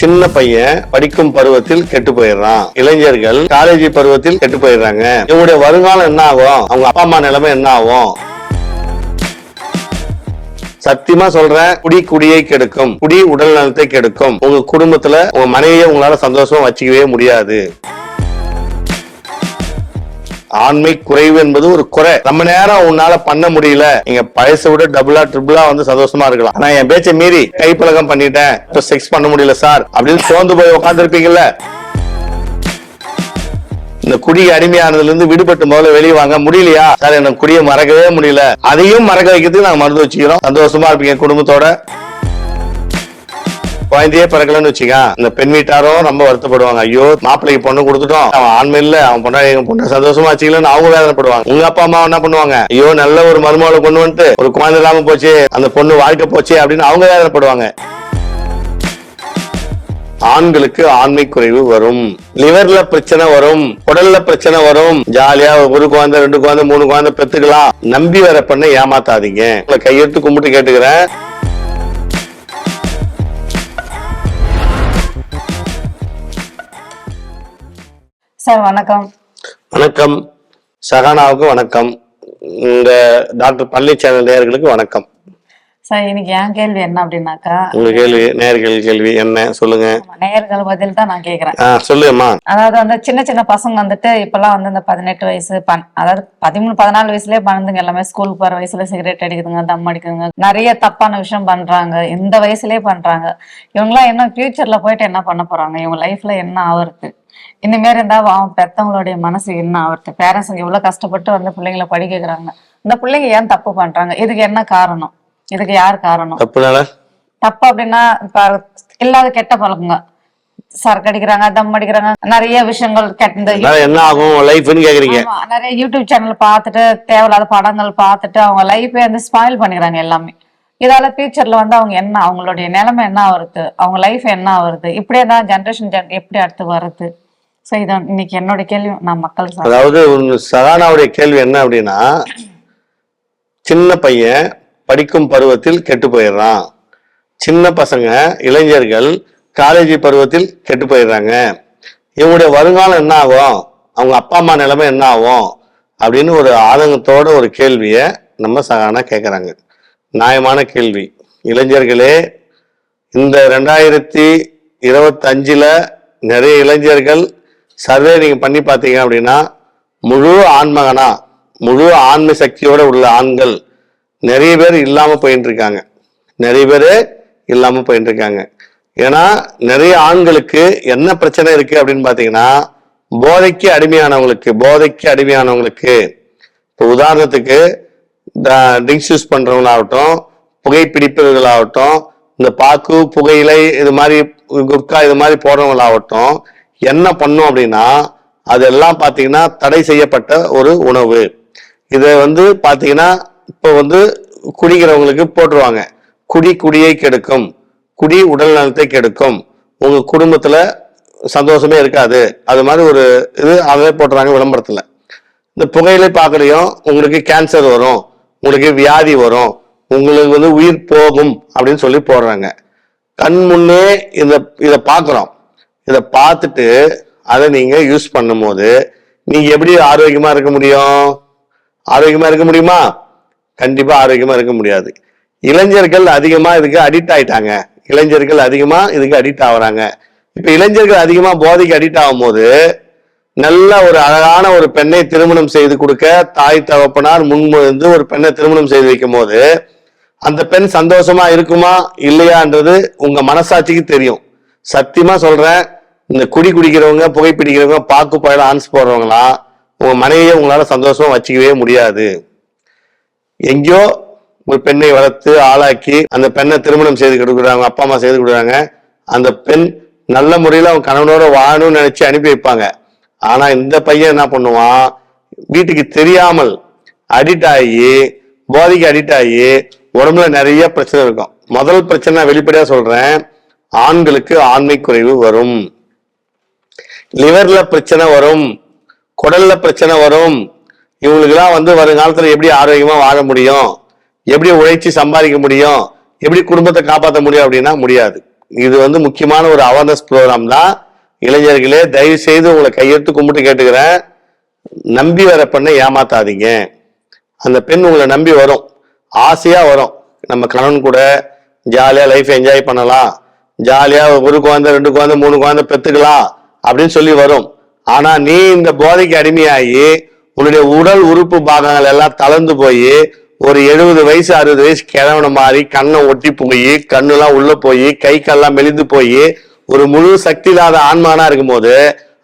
சின்ன பையன் படிக்கும் பருவத்தில் கெட்டு போயிடுறான். இளைஞர்கள் காலேஜ் பருவத்தில் கெட்டு போயிடுறாங்க. இவங்களுடைய வருங்காலம் என்ன ஆகும்? அவங்க அப்பா அம்மா நிலைமை என்ன ஆகும்? சத்தியமா சொல்றேன் குடி குடியை கெடுக்கும். குடி உடல் நலத்தை கெடுக்கும். உங்க குடும்பத்துல உங்க மனைவியை உங்களால சந்தோஷமா வச்சுக்கவே முடியாது. ஆண்மை குறைவு என்பது ஒரு குறை. ரொம்ப நேரம் உன்னால பண்ண முடியல. நீங்க பழசை விட டபுளா ட்ரிபிளா வந்து சந்தோஷமா இருக்கலாம். ஆனா என் பேச்சை மீறி கைப்பழக்கம் பண்ணிட்டேன். செக்ஸ் பண்ண முடியல சார் அப்படின்னு சோர்ந்து போய் உட்காந்துருப்பீங்கல்ல இந்த குடி அடிமையானதுல இருந்து விடுபட்டு முதல்ல வெளியே வாங்க. முடியலையா? சார் எனக்கு குடியை மறக்கவே முடியல. அதையும் மறக்க வைக்கிறதுக்கு நாங்க மருந்து வச்சுக்கிறோம். சந்தோஷமா இருப்பீங்க குடும்பத்தோட. குழந்தையே பிறக்கலன்னு வச்சுக்க இந்த பெண் வீட்டாரும் ரொம்ப வருத்தப்படுவாங்க. ஐயோ மாப்பிள்ளைக்கு பொண்ணு கொடுத்துட்டோம். அவன் ஆண்மை இல்ல அவன் பொண்ணா எங்க பொண்ணு சந்தோஷமா வச்சுக்கலன்னு அவங்க வேதனைப்படுவாங்க. உங்க அப்பா அம்மா என்ன பண்ணுவாங்க? ஐயோ நல்ல ஒரு மருமகளை கொண்டு வந்துட்டு ஒரு குழந்தை இல்லாம போச்சு அந்த பொண்ணு வாழ்க்கை போச்சு அப்படின்னு அவங்க வேதனைப்படுவாங்க. ஆண்களுக்கு ஆண்மை குறைவு வரும். லிவர்ல பிரச்சனை வரும். உடல்ல பிரச்சனை வரும். ஜாலியா ஒரு குழந்தை ரெண்டு குழந்தை மூணு குழந்தை பெத்துக்கலாம். நம்பி வர பண்ண ஏமாத்தாதீங்க. கையெடுத்து கும்பிட்டு கேட்டுக்கிறேன். சார் வணக்கம். வணக்கம். சகானாவுக்கு வணக்கம். இந்த டாக்டர் பள்ளி சேனல் நேயர்களுக்கு வணக்கம். சார் இன்னைக்கு என் கேள்வி என்ன அப்படின்னாக்கா உங்க கேள்வி நேயர்கள் கேள்வி என்ன? சொல்லுங்க. நேயர்கள் பதில் தான் நான் கேக்குறேன். சொல்லுங்கம்மா. அதாவது வந்து சின்ன சின்ன பசங்க வந்துட்டு இப்பெல்லாம் வந்து இந்த பதினெட்டு வயசு அதாவது பதிமூணு பதினாலு வயசுலயே பண்ணுதுங்க எல்லாமே. ஸ்கூலுக்கு போற வயசுல சிகரெட் அடிக்குதுங்க தம் அடிக்குதுங்க. நிறைய தப்பான விஷயம் பண்றாங்க. இந்த வயசுலயே பண்றாங்க. இவங்கெல்லாம் என்ன ஃபியூச்சர்ல போயிட்டு என்ன பண்ண போறாங்க? இவங்க லைஃப்ல என்ன ஆவறது இந்த மாரி இருந்தா அவன் பெத்தவங்களுடைய மனசு என்ன? ஆவறது பேரண்ட்ஸ் எவ்வளவு கஷ்டப்பட்டு வந்து பிள்ளைங்களை படிக்க வைக்கிறாங்க. இந்த பிள்ளைங்க ஏன் தப்பு பண்றாங்க? இதுக்கு என்ன காரணம்? இதுக்கு யார் காரணம்? தப்பு அப்படின்னா இப்ப இல்லாத கெட்ட பழக்கங்க. சரக்கு அடிக்கிறாங்க தம் அடிக்கிறாங்க நிறைய விஷயங்கள் கெட்ட அதனால என்ன ஆகும்? லைஃப்னு கேக்குறீங்க. நிறைய யூடியூப் சேனல் பார்த்துட்டு தேவையில்லாத படங்கள் பார்த்துட்டு அவங்க லைஃபே வந்து ஸ்பாயில் பண்ணிக்கிறாங்க எல்லாமே. இதால ஃபியூச்சர்ல வந்து அவங்க என்ன அவங்களுடைய நிலைமை என்ன ஆகுறது? அவங்க லைஃப் என்ன ஆகுறது? இப்படியே தான் ஜென்ரேஷன் ஜென் எப்படி அடுத்து வருது ஸோ இதான் இன்னைக்கு என்னோட கேள்வி நான் மக்கள் அதாவது சகானாவுடைய கேள்வி என்ன அப்படின்னா சின்ன பையன் படிக்கும் பருவத்தில் கெட்டு போயிடுறான். சின்ன பசங்க இளைஞர்கள் காலேஜ் பருவத்தில் கெட்டு போயிடுறாங்க. இவங்களுடைய வருங்காலம் என்ன ஆகும்? அவங்க அப்பா அம்மா நிலைமை என்ன ஆகும்? அப்படின்னு ஒரு ஆதங்கத்தோட ஒரு கேள்வியை நம்ம சகானா கேட்குறாங்க நியாயமான கேள்வி. இளைஞர்களே இந்த ரெண்டாயிரத்தி இருபத்தஞ்சில் நிறைய இளைஞர்கள் சர்வே நீங்கள் பண்ணி பார்த்தீங்க அப்படின்னா முழு ஆண்மகனா முழு ஆண்மை சக்தியோடு உள்ள ஆண்கள் நிறைய பேர் இல்லாமல் போயின்னு இருக்காங்க நிறைய பேர் இல்லாமல் போயின்னு இருக்காங்க ஏன்னா நிறைய ஆண்களுக்கு என்ன பிரச்சனை இருக்குது அப்படின்னு பார்த்தீங்கன்னா போதைக்கு அடிமையானவங்களுக்கு போதைக்கு அடிமையானவங்களுக்கு இப்போ உதாரணத்துக்கு ட்ரிங்க்ஸ் யூஸ் பண்ணுறவங்களாகட்டும் புகைப்பிடிப்பவர்களாகட்டும் இந்த பாக்கு புகையிலை இது மாதிரி குட்கா இது மாதிரி போடுறவங்களாகட்டும் என்ன பண்ணும் அப்படின்னா அதெல்லாம் பார்த்தீங்கன்னா தடை செய்யப்பட்ட ஒரு உணவு. இதை வந்து பார்த்தீங்கன்னா இப்போ வந்து குடிக்கிறவங்களுக்கு போட்டுருவாங்க. குடி குடியை கெடுக்கும். குடி உடல் நலத்தை கெடுக்கும். உங்க குடும்பத்தில் சந்தோஷமே இருக்காது. அது மாதிரி ஒரு இது அதே போட்டுறாங்க விளம்பரத்தில். இந்த புகையிலை பார்க்கலையும் உங்களுக்கு கேன்சர் வரும். உங்களுக்கு வியாதி வரும். உங்களுக்கு வந்து உயிர் போகும் அப்படின்னு சொல்லி போடுறாங்க. கண் முன்னே இந்த இதை பார்க்குறோம். இதை பார்த்துட்டு அதை நீங்க யூஸ் பண்ணும்போது நீங்க எப்படி ஆரோக்கியமா இருக்க முடியும்? ஆரோக்கியமா இருக்க முடியுமா? கண்டிப்பா ஆரோக்கியமா இருக்க முடியாது. இளைஞர்கள் அதிகமா இதுக்கு அடிக்ட் ஆயிட்டாங்க. இளைஞர்கள் அதிகமா இதுக்கு அடிக்ட் ஆகுறாங்க. இப்ப இளைஞர்கள் அதிகமா போதைக்கு அடிக்ட் ஆகும்போது நல்ல ஒரு அழகான ஒரு பெண்ணை திருமணம் செய்து கொடுக்க தாய் தகப்பனார் முன்மொழிந்து ஒரு பெண்ணை திருமணம் செய்து வைக்கும் போது அந்த பெண் சந்தோஷமா இருக்குமா? இல்லையான்றது உங்க மனசாட்சிக்கு தெரியும். சத்தியமா சொல்றேன். இந்த குடி குடிக்கிறவங்க புகைப்பிடிக்கிறவங்க பாக்கு பயில ஆன்ஸ் போடுறவங்களாம் உங்க மனைவியை உங்களால சந்தோஷமா வச்சுக்கவே முடியாது. எங்கேயோ ஒரு பெண்ணை வளர்த்து ஆளாக்கி அந்த பெண்ணை திருமணம் செய்து கொடுக்குறாங்க அப்பா அம்மா செய்து கொடுக்குறாங்க அந்த பெண் நல்ல முறையில் அவன் கணவனோட வாழணும்னு நினைச்சு அனுப்பி வைப்பாங்க. ஆனா இந்த பையன் என்ன பண்ணுவான்? வீட்டுக்கு தெரியாமல் அடிக்ட் ஆகி போதைக்கு அடிக்ட் ஆகி உடம்புல நிறைய பிரச்சனை இருக்கும். முதல் பிரச்சனை வெளிப்படையா சொல்றேன் ஆண்களுக்கு ஆண்மை குறைவு வரும். லிவர்ல பிரச்சனை வரும் குடல்ல பிரச்சனை வரும் இவங்களுக்கெல்லாம் வந்து வருங்காலத்துல எப்படி ஆரோக்கியமா வாழ முடியும் எப்படி உழைச்சி சம்பாதிக்க முடியும் எப்படி குடும்பத்தை காப்பாற்ற முடியும் அப்படின்னா முடியாது. இது வந்து முக்கியமான ஒரு அவேர்னஸ் ப்ரோக்ராம் தான். இளைஞர்களே தயவு செய்து உங்களை கையெழுத்து கும்பிட்டு கேட்டுக்கிறேன். நம்பி வர பெண்ணை ஏமாத்தாதீங்க. அந்த பெண் உங்களை நம்பி வரும். ஆசையா வரும். நம்ம கணவன் கூட ஜாலியா லைஃப் என்ஜாய் பண்ணலாம். ஜாலியா ஒரு குழந்தை ரெண்டு குழந்தை மூணு குழந்தை பெத்துக்கலாம். அப்படின்னு சொல்லி வரும். ஆனா நீ இந்த போதைக்கு அடிமையாகி உன்னுடைய உடல் உறுப்பு பாகங்கள் எல்லாம் தளர்ந்து போய் ஒரு எழுபது வயசு அறுபது வயசு கிழவன மாதிரி கண்ணை ஒட்டி போய் கண்ணுலாம் உள்ள போய் கை கல்லாம் மெலிந்து போய் ஒரு முழு சக்தி இல்லாத ஆன்மானா இருக்கும்போது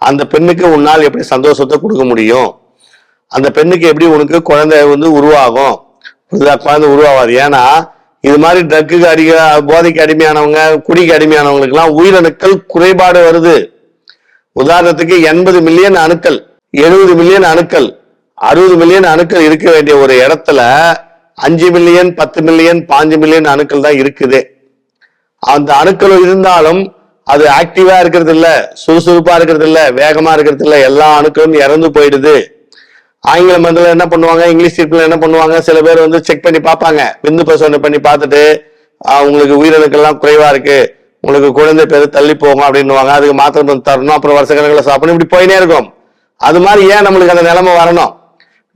அந்த பெண்ணுக்கு உன்னால் எப்படி சந்தோஷத்தை கொடுக்க முடியும்? அந்த பெண்ணுக்கு எப்படி உனக்கு குழந்தை வந்து உருவாகும்? புதிதா குழந்தை உருவாகாது. ஏன்னா இது மாதிரி ட்ரக்குக்கு அடிக்க போதைக்கு அடிமையானவங்க குடிக்கு அடிமையானவங்களுக்குலாம் உயிரணுக்கள் குறைபாடு வருது. உதாரணத்துக்கு எண்பது மில்லியன் அணுக்கள் எழுபது மில்லியன் அணுக்கள் அறுபது மில்லியன் அணுக்கள் இருக்க வேண்டிய ஒரு இடத்துல அஞ்சு மில்லியன் பத்து மில்லியன் பாஞ்சு மில்லியன் அணுக்கள் தான் இருக்குது. அந்த அணுக்கள் இருந்தாலும் அது ஆக்டிவா இருக்கிறது இல்ல சுறுசுறுப்பா இருக்கிறது இல்ல வேகமா இருக்கிறது இல்ல எல்லா அணுக்களும் இறந்து போயிடுது. ஆங்கில மருந்துல என்ன பண்ணுவாங்க இங்கிலீஷ் ட்ரீட்மெண்ட் என்ன பண்ணுவாங்க சில பேர் வந்து செக் பண்ணி பார்ப்பாங்க. விந்து பரிசோதனை பண்ணி பார்த்துட்டு அவங்களுக்கு உயிரணுக்கள்லாம் குறைவா இருக்கு. உங்களுக்கு குழந்தை பேர் தள்ளி போகும் அப்படின்னுவாங்க. அதுக்கு மாத்திரை தரணும். அப்புறம் வருஷ கணக்கில் சாப்பிடணும். இப்படி போயினே இருக்கும். அது மாதிரி ஏன் நம்மளுக்கு அந்த நிலைமை வரணும்?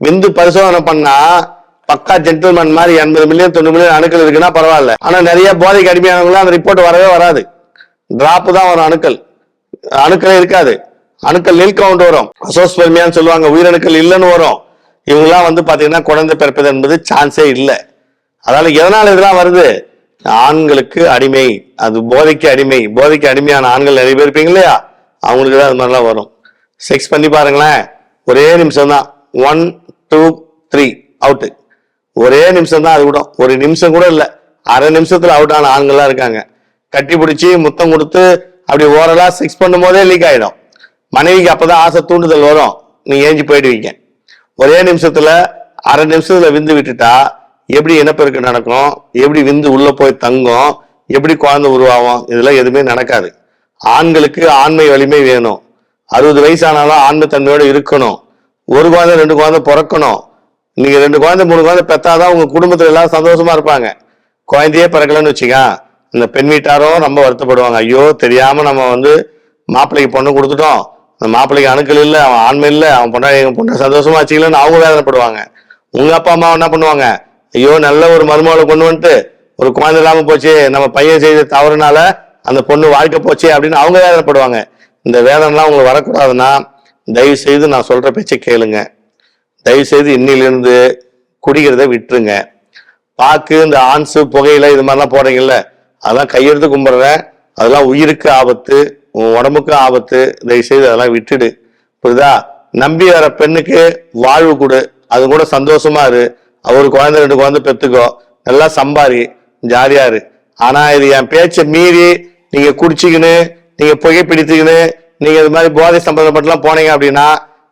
விந்து பரிசோதனை பண்ணா பக்கா ஜென்டில்மேன் மாதிரி எண்பது மில்லியன் தொண்ணூறு மில்லியன் அணுக்கள் இருக்குன்னா பரவாயில்ல. ஆனா நிறைய போதைக்கு அடிமையானவங்களாம் அந்த ரிப்போர்ட் வரவே வராது. டிராப் தான் வரும் அணுக்கள். அணுக்களே இருக்காது. அணுக்கள் நில் கவுண்ட் வரும். அசோஸ்பெர்மியான்னு சொல்லுவாங்க. உயிரணுக்கள் இல்லைன்னு வரும். இவங்கெல்லாம் வந்து பாத்தீங்கன்னா குழந்தை பிறப்பது என்பது சான்ஸே இல்லை. அதனால எதனால இதெல்லாம் வருது? ஆண்களுக்கு அடிமை அது போதைக்கு அடிமை போதைக்கு அடிமையான ஆண்கள் நிறைய பேர் இருப்பீங்க இல்லையா? அவங்களுக்கு தான் அது மாதிரிலாம் வரும். செக்ஸ் பண்ணி பாருங்களேன். ஒரே நிமிஷம் தான். ஒன் டூ த்ரீ அவுட்டு ஒரே நிமிஷம் தான் அது கூட. ஒரு நிமிஷம் கூட இல்லை. அரை நிமிஷத்துல அவுட் ஆன ஆண்கள்லாம் இருக்காங்க. கட்டி பிடிச்சி முத்தம் கொடுத்து அப்படி ஓரலாக செக்ஸ் பண்ணும் போதே லீக் ஆகிடும் மனைவிக்கு அப்பதான் ஆசை தூண்டுதல் வரும். நீ ஏஞ்சி போயிடுவீங்க. ஒரே நிமிஷத்துல அரை நிமிஷத்துல விந்து விட்டுட்டா எப்படி இனப்பெருக்கம் நடக்கும்? எப்படி விந்து உள்ள போய் தங்கும்? எப்படி குழந்தை உருவாகும்? இதெல்லாம் எதுவுமே நடக்காது. ஆண்களுக்கு ஆண்மை வலிமை வேணும். அறுபது வயசானாலும் ஆண்மை தன்மையோட இருக்கணும். ஒரு குழந்தை ரெண்டு குழந்தை பிறக்கணும். நீங்கள் ரெண்டு குழந்தை மூணு குழந்தை பெத்தாதான் உங்கள் குடும்பத்தில் எல்லாரும் சந்தோஷமா இருப்பாங்க. குழந்தையே பிறக்கலன்னு வச்சுக்கோங்க இந்த பெண் வீட்டாரும் ரொம்ப வருத்தப்படுவாங்க. ஐயோ தெரியாமல் நம்ம வந்து மாப்பிள்ளைக்கு பொண்ணு கொடுத்துட்டோம். அந்த மாப்பிள்ளைக்கு அணுக்கள் இல்லை அவன் ஆண்மை இல்லை அவன் பொண்ணா எங்கள் பொண்ணை சந்தோஷமா வச்சுக்கலன்னு அவங்க வேதனைப்படுவாங்க. உங்கள் அப்பா அம்மா என்ன பண்ணுவாங்க? ஐயோ நல்ல ஒரு மருமகளை கொண்டு வந்துட்டு ஒரு குழந்தை இல்லாம போச்சு நம்ம பையன் செய்த தவறுனால அந்த பொண்ணு வாழ்க்கை போச்சு அப்படின்னு அவங்க வேதனைப்படுவாங்க. இந்த வேதனைலாம் உங்களுக்கு வரக்கூடாதுன்னா தயவு செய்து நான் சொல்ற பேச்சை கேளுங்க. தயவு செய்து இன்னிலிருந்து குடிக்கிறத விட்டுருங்க. பாக்கு இந்த ஆன்ஸு புகையில இது மாதிரிலாம் போடுறீங்கல்ல அதெல்லாம் கையெடுத்து கும்பிட்றேன். அதெல்லாம் உயிருக்கு ஆபத்து உன் உடம்புக்கு ஆபத்து தயவு செய்து அதெல்லாம் விட்டுடு. புரியுதா? நம்பி வர பெண்ணுக்கு வாழ்வு கொடு. அது கூட சந்தோஷமா இரு. அவர் குழந்தை ரெண்டு குழந்தை பெற்றுக்கோ நல்லா சம்பாரி ஜாலியாரு. ஆனா இது என் பேச்சை மீறி நீங்க குடிச்சிக்கின்னு நீங்க புகை பிடித்துக்கின்னு நீங்க இது மாதிரி போதை சம்பந்தப்பட்டுலாம் போனீங்க அப்படின்னா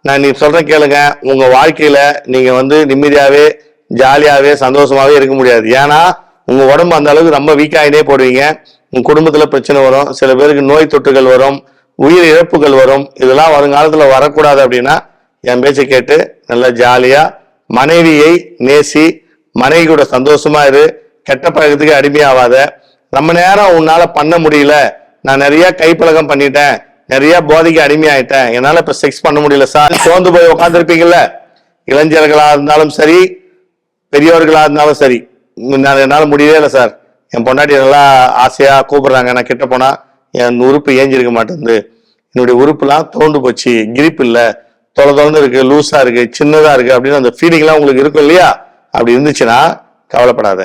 நான் நீ சொல்றேன் கேளுங்க. உங்க வாழ்க்கையில நீங்க வந்து நிம்மதியாவே ஜாலியாவே சந்தோஷமாவே இருக்க முடியாது. ஏன்னா உங்க உடம்பு அந்த அளவுக்கு ரொம்ப வீக் ஆகினே போடுவீங்க. உங்க குடும்பத்துல பிரச்சனை வரும். சில பேருக்கு நோய் தொற்றுகள் வரும். உயிர் இழப்புகள் வரும். இதெல்லாம் வருங்காலத்துல வரக்கூடாது அப்படின்னா என் பேச்சை கேட்டு நல்லா ஜாலியா மனைவியை நேசி மனைவி கூட சந்தோஷமா இரு கெட்ட பழக்கத்துக்கு அடிமையாவாத. ரொம்ப நேரம் உன்னால பண்ண முடியல. நான் நிறைய கைப்பழகம் பண்ணிட்டேன். நிறைய போதைக்கு அடிமையாயிட்டேன். என்னால இப்ப செக்ஸ் பண்ண முடியல சார் சோர்ந்து போய் உட்காந்துருப்பீங்கல்ல இளைஞர்களா இருந்தாலும் சரி பெரியவர்களா இருந்தாலும் சரி. நான் என்னால முடியவே இல்லை சார் என் பொண்டாட்டி நல்லா ஆசையா கூப்பிடுறாங்க. நான் கிட்ட போனா என் உறுப்பு ஏஞ்சிருக்க மாட்டேங்குது. என்னுடைய உறுப்புலாம் தோண்டு போச்சு. கிரிப் இல்லை. தொலை தொலைந்து இருக்கு லூஸா இருக்கு சின்னதா இருக்கு அப்படின்னு அந்த ஃபீலிங்லாம் உங்களுக்கு இருக்கும் இல்லையா? அப்படி இருந்துச்சுன்னா கவலைப்படாத.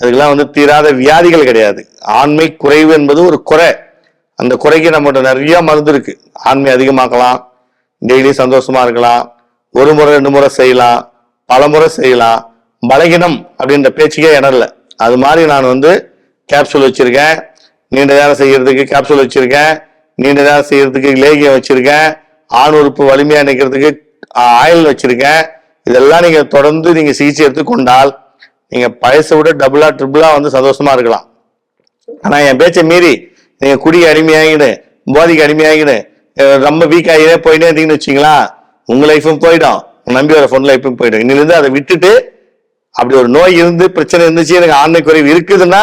அதுக்கெல்லாம் வந்து தீராத வியாதிகள் கிடையாது. ஆண்மை குறைவு என்பது ஒரு குறை. அந்த குறைக்கு நம்மகிட்ட நிறைய மருந்து இருக்கு. ஆண்மை அதிகமாக்கலாம் டெய்லி சந்தோஷமா இருக்கலாம் ஒரு முறை ரெண்டு முறை செய்யலாம் பல முறை செய்யலாம். பலகினம் அப்படின்ற பேச்சுக்கே இடம் இல்லை அது மாதிரி நான் வந்து கேப்சூல் வச்சிருக்கேன். நீண்ட நேரம் செய்யறதுக்கு கேப்சூல் வச்சிருக்கேன். நீண்ட நேரம் செய்யறதுக்கு லேகியம் வச்சிருக்கேன். ஆண் உறுப்பு வலிமையா நிற்கிறதுக்கு ஆயில் வச்சிருக்கேன். இதெல்லாம் நீங்க தொடர்ந்து நீங்க சிகிச்சை எடுத்துக்கொண்டால் நீங்க பழசை விட டபுளா ட்ரிபிளா வந்து சந்தோஷமா இருக்கலாம். ஆனா என் பேச்சை மீறி நீங்க குடிக்கு அடிமையாகிடு போதைக்கு அடிமையாகிடு ரொம்ப வீக் ஆகியே போயிட்டே இருந்தீங்கன்னு வச்சுங்களா உங்க லைஃபும் போயிடும். நம்பி வர பொண்ணு லைஃபும் போயிடும். இன்னிலிருந்து அதை விட்டுட்டு அப்படி ஒரு நோய் இருந்து பிரச்சனை இருந்துச்சு எனக்கு ஆண்மை குறைவு இருக்குதுன்னா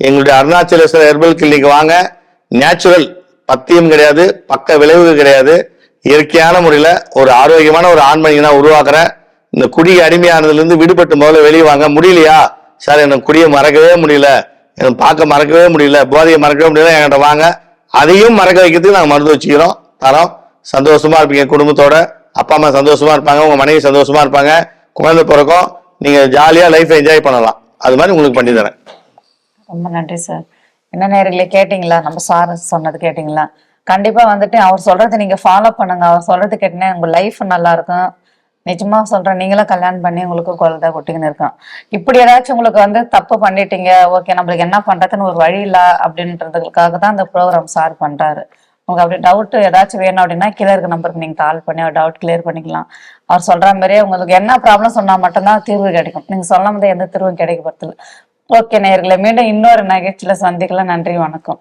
எங்களுடைய அருணாச்சலேஸ்வரர் ஹெர்பல் கிளினிக் வாங்க. நேச்சுரல் பத்தியம் கிடையாது பக்க விளைவு கிடையாது. இயற்கையான முறையில் ஒரு ஆரோக்கியமான ஒரு ஆண்மணியை நான் உருவாக்குறேன். இந்த குடி அடிமையானதுலேருந்து விடுபட்டு முதல்ல வெளியே வாங்க. முடியலையா? சார் எனக்கு குடியை மறக்கவே முடியல. எனக்கு பார்க்க மறக்கவே முடியல. போதையை மறக்கவே முடியல. என்கிட்ட வாங்க. அதையும் மறக்க வைக்கிறதுக்கு நாங்கள் மருந்து வச்சுக்கிறோம். தரோம். சந்தோஷமா இருப்பீங்க குடும்பத்தோட. அப்பா அம்மா சந்தோஷமாக இருப்பாங்க. உங்கள் மனைவி சந்தோஷமாக இருப்பாங்க. குழந்தை பிறக்கும். நீங்கள் ஜாலியாக லைஃப் என்ஜாய் பண்ணலாம். அது மாதிரி உங்களுக்கு பண்ணி தரேன். ரொம்ப நன்றி சார். என்ன நேர்களே கேட்டிங்களா? நம்ம சார் சொன்னது கேட்டிங்களா? கண்டிப்பா வந்துட்டு அவர் சொல்றதை நீங்க ஃபாலோ பண்ணுங்க. அவர் சொல்றது கேட்டீங்கன்னா உங்க லைஃப் நல்லா இருக்கும் நிஜமா சொல்றேன் நீங்களும் கல்யாணம் பண்ணி உங்களுக்கு குழந்தை குட்டிங்கன்னு இருக்கான் இப்படி ஏதாச்சும் உங்களுக்கு வந்து தப்பு பண்ணிட்டீங்க ஓகே நம்மளுக்கு என்ன பண்றதுன்னு ஒரு வழி இல்லை அப்படின்றதுக்காக தான் இந்த ப்ரோக்ராம் சார் பண்றாரு. உங்களுக்கு அப்படி டவுட் ஏதாச்சும் வேணும் அப்படின்னா கீழே இருக்க நம்பருக்கு நீங்க கால் பண்ணி அவர் டவுட் கிளியர் பண்ணிக்கலாம். அவர் சொல்ற மாதிரியே உங்களுக்கு என்ன ப்ராப்ளம் சொன்னா மட்டும்தான் தீர்வு கிடைக்கும். நீங்க சொல்லும் போது எந்த தீர்வும் கிடைக்க போறது ஓகே நேர்களை மீண்டும் இன்னொரு நிகழ்ச்சியில சந்திக்கலாம். நன்றி வணக்கம்.